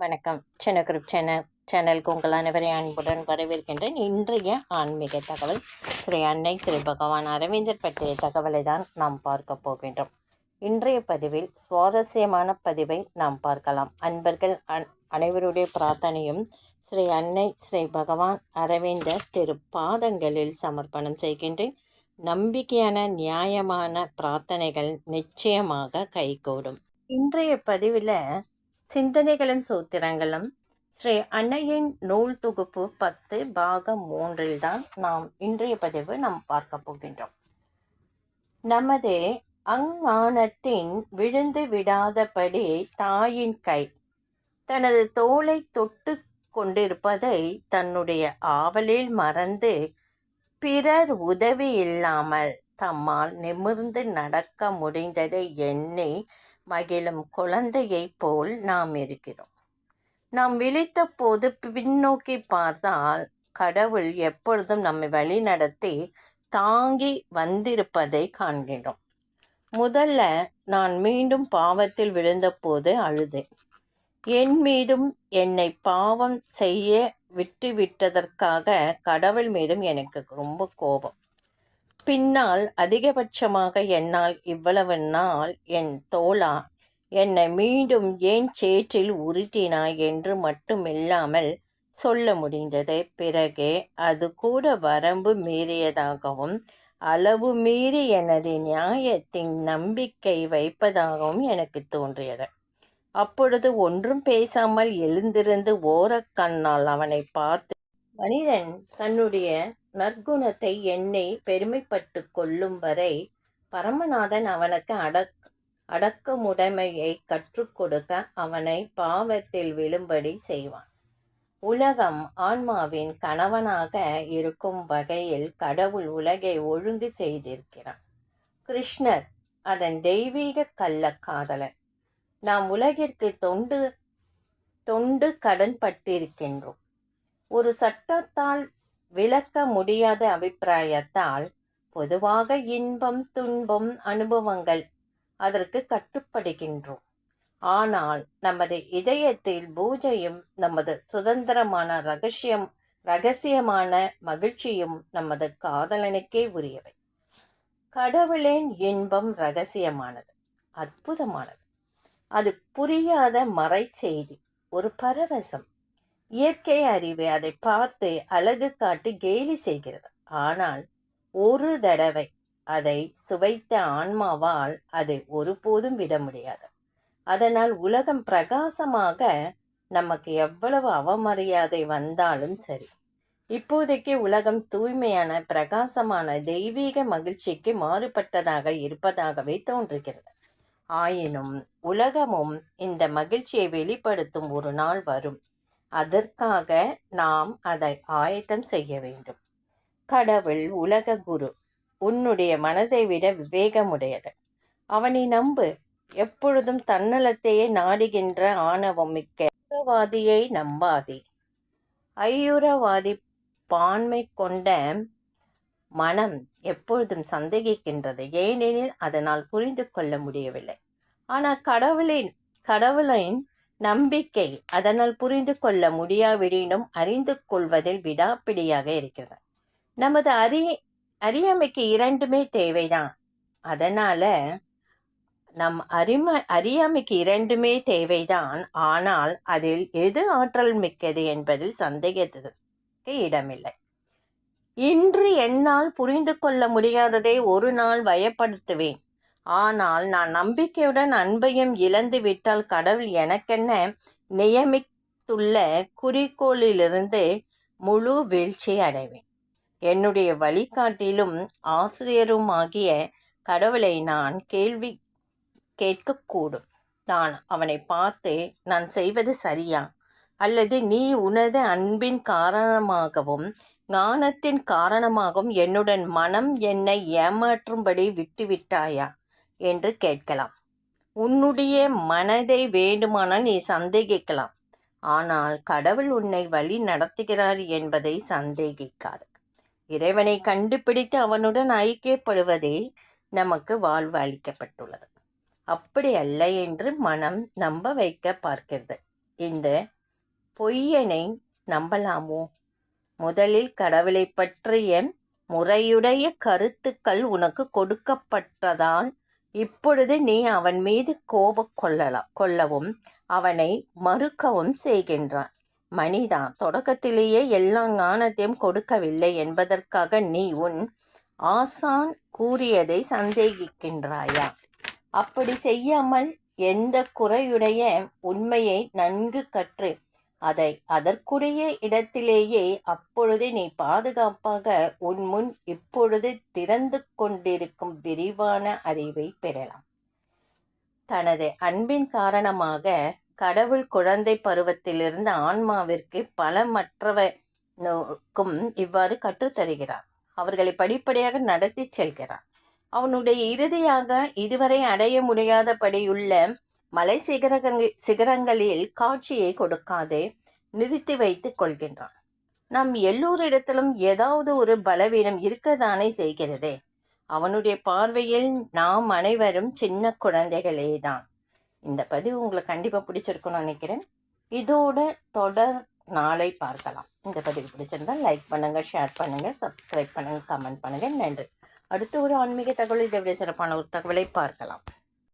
வணக்கம். சின்ன group channel சேனலுக்கு உங்கள் அனைவரையும் அன்புடன் வரவேற்கின்றேன். இன்றைய ஆன்மீக தகவல். ஸ்ரீ அன்னை திரு பகவான் அரவிந்தர் பற்றிய தகவலை தான் நாம் பார்க்க போகின்றோம். இன்றைய பதிவில் சுவாரஸ்யமான பதிவை நாம் பார்க்கலாம். அன்பர்கள் அன் அனைவருடைய பிரார்த்தனையும் ஸ்ரீ அன்னை ஸ்ரீ பகவான் அரவிந்தர் திரு பாதங்களில் சமர்ப்பணம் செய்கின்றேன். நம்பிக்கையான நியாயமான பிரார்த்தனைகள் நிச்சயமாக கைகூடும். இன்றைய பதிவில் சிந்தனைகளும் சூத்திரங்களும் ஸ்ரீ அன்னையின் நூல் தொகுப்பு பத்து பாகம் மூன்றில் தான் நாம் இன்றைய பதிவு நாம் பார்க்க போகின்றோம். நமது அங்ஞானத்தின் விழுந்து விடாதபடி தாயின் கை தனது தோலை தொட்டு கொண்டிருப்பதை தன்னுடைய ஆவலில் மறந்து பிறர் உதவி இல்லாமல் தம்மால் நிமிர்ந்து நடக்க முடிந்ததை எண்ணி மகிழும் குழந்தையைப் போல் நாம் இருக்கிறோம். நாம் விழித்த போது பின்னோக்கி பார்த்தால் கடவுள் எப்பொழுதும் நம்மை வழி நடத்தி தாங்கி வந்திருப்பதை காண்கிறோம். முதல்ல நான் மீண்டும் பாவத்தில் விழுந்தபோது அழுதேன். என் மீதும் என்னை பாவம் செய்ய விட்டுவிட்டதற்காக கடவுள் மீதும் எனக்கு ரொம்ப கோபம். பின்னால் அதிகபட்சமாக என்னால் இவ்வளவு நாள் என் தோழா என்னை மீண்டும் ஏன் சேற்றில் உருட்டினாய் என்று மட்டுமில்லாமல் சொல்ல முடிந்தது. பிறகு அது கூட வரம்பு மீறியதாகவும் அளவு மீறி எனது நியாயத்தின் நம்பிக்கை வைப்பதாகவும் எனக்கு தோன்றியது. அப்பொழுது ஒன்றும் பேசாமல் எழுந்திருந்து ஓரக்கண்ணால் அவனை பார்த்து மனிதன் தன்னுடைய நற்குணத்தை எண்ணி பெருமைப்பட்டு கொள்ளும் வரை பரமநாதன் அவனுக்கு அடக் அடக்கமுடைமையை கற்றுக் கொடுக்க அவனை பாவத்தில் விழும்படி செய்வான். உலகம் ஆன்மாவின் கணவனாக இருக்கும் வகையில் கடவுள் உலகை ஒழுங்கு செய்திருக்கிறான். கிருஷ்ணர் அதன் தெய்வீக கள்ளக்காதலன். நாம் உலகிற்கு தொண்டு தொண்டு கடன் பட்டிருக்கின்றோம் ஒரு சட்டத்தால் விளக்க முடியாத அபிப்பிராயத்தால் பொதுவாக இன்பம் துன்பம் அனுபவங்கள் அதற்கு கட்டுப்படுகின்றோம். ஆனால் நமது இதயத்தில் பூஜையும் நமது சுதந்திரமான ரகசியம் ரகசியமான மகிழ்ச்சியும் நமது காதலனுக்கே உரியவை. கடவுளின் இன்பம் ரகசியமானது அற்புதமானது. அது புரியாத மறை செய்தி ஒரு பரவசம். இயற்கை அறிவு அதை பார்த்து அழகு காட்டி கேலி செய்கிறது. ஆனால் ஒரு தடவை அதை சுவைத்த ஆன்மாவால் அதை ஒருபோதும் விட முடியாது. அதனால் உலகம் பிரகாசமாக நமக்கு எவ்வளவு அவமரியாதை வந்தாலும் சரி இப்போதைக்கு உலகம் தூய்மையான பிரகாசமான தெய்வீக மகிழ்ச்சிக்கு மாறுபட்டதாக இருப்பதாகவே தோன்றுகிறது. ஆயினும் உலகமும் இந்த மகிழ்ச்சியை வெளிப்படுத்தும் ஒரு நாள் வரும். அதற்காக நாம் அதை ஆயத்தம் செய்ய வேண்டும். கடவுள் உலக குரு உன்னுடைய மனதை விட விவேகமுடையது அவனை நம்பு. எப்பொழுதும் தன்னலத்தையே நாடுகின்ற ஆணவம் மிக்க ஐயுறவாதியை நம்பாதே. ஐயுறவாதி பான்மை கொண்ட மனம் எப்பொழுதும் சந்தேகிக்கின்றது. ஏனெனில் அதனால் புரிந்து கொள்ள முடியவில்லை. ஆனால் கடவுளின் கடவுளின் நம்பிக்கை அதனால் புரிந்து கொள்ள முடியாவிடினும் அறிந்து கொள்வதில் விடாப்பிடியாக இருக்கிறது. நமது அறி அறியாமைக்கு இரண்டுமே தேவைதான். அதனால நம் அறிம அறியாமைக்கு இரண்டுமே தேவைதான். ஆனால் அதில் எது ஆற்றல் மிக்கது என்பதில் சந்தேகத்திற்கு இடமில்லை. இன்று என்னால் புரிந்து கொள்ள முடியாததை ஒரு நாள் வயப்படுத்துவேன். ஆனால் நான் நம்பிக்கையுடன் அன்பையும் இழந்து விட்டால் கடவுள் எனக்கென்ன நியமித்துள்ள குறிக்கோளிலிருந்து முழு வீழ்ச்சி அடைவேன். என்னுடைய வழிகாட்டிலும் ஆசிரியருமாகிய கடவுளை நான் கேள்வி கேட்கக்கூடும். நான் அவனை பார்த்து நான் செய்வது சரியா? அல்லது நீ உனது அன்பின் காரணமாகவும் ஞானத்தின் காரணமாகவும் என்னுடன் மனம் என்னை ஏமாற்றும்படி விட்டுவிட்டாயா? என்று கேட்கலாம். உன்னுடைய மனதை வேண்டுமானால் நீ சந்தேகிக்கலாம். ஆனால் கடவுள் உன்னை வழி நடத்துகிறார் என்பதை சந்தேகிக்காது. இறைவனை கண்டுபிடித்து அவனுடன் ஐக்கியப்படுவதே நமக்கு வாழ்வு அளிக்கப்பட்டுள்ளது. அப்படி அல்ல என்று மனம் நம்ப வைக்க பார்க்கிறது. இந்த பொய்யனை நம்பலாமோ? முதலில் கடவுளை பற்றிய முறையுடைய கருத்துக்கள் உனக்கு கொடுக்கப்பட்டதால் இப்பொழுது நீ அவன் மீது கோபம் கொள்ளலாம் கொள்ளவும் அவனை மறுக்கவும் செய்கின்றான். மனிதா தொடக்கத்திலேயே எல்லா ஞானத்தையும் கொடுக்கவில்லை என்பதற்காக நீ உன் ஆசான் கூறியதை சந்தேகிக்கின்றாயா? அப்படி செய்யாமல் எந்த குறையுடைய உண்மையை நன்கு கற்று அதை அதற்குரிய இடத்திலேயே அப்பொழுதே நீ பாதுகாப்பாக உன் முன் இப்பொழுது திறந்து கொண்டிருக்கும் விரிவான அறிவை பெறலாம். தனது அன்பின் காரணமாக கடவுள் குழந்தை பருவத்திலிருந்து ஆன்மாவிற்கு பல மற்றவனுக்கும் இவ்வாறு கற்றுத்தருகிறார் அவர்களை படிப்படியாக நடத்தி செல்கிறார். அவனுடைய இறுதியாக இதுவரை அடைய முடியாதபடியுள்ள மலை சிகரங்கள் சிகரங்களில் காட்சியை கொடுக்காதே நிறுத்தி வைத்துக் கொள்கின்றான். நம் எல்லோரிடத்திலும் ஏதாவது ஒரு பலவீனம் இருக்கத்தானே செய்கிறதே. அவனுடைய பார்வையில் நாம் அனைவரும் சின்ன குழந்தைகளே தான் இந்த பதிவு உங்களுக்கு கண்டிப்பாக பிடிச்சிருக்குன்னு நினைக்கிறேன். இதோட தொடர் நாளை பார்க்கலாம். இந்த பதிவு பிடிச்சிருந்தா லைக் பண்ணுங்கள் ஷேர் பண்ணுங்கள் சப்ஸ்கிரைப் பண்ணுங்கள் கமெண்ட் பண்ணுங்கள் நன்றி. அடுத்து ஒரு ஆன்மீக தகவல் இதை விட சிறப்பான ஒரு தகவலை பார்க்கலாம்.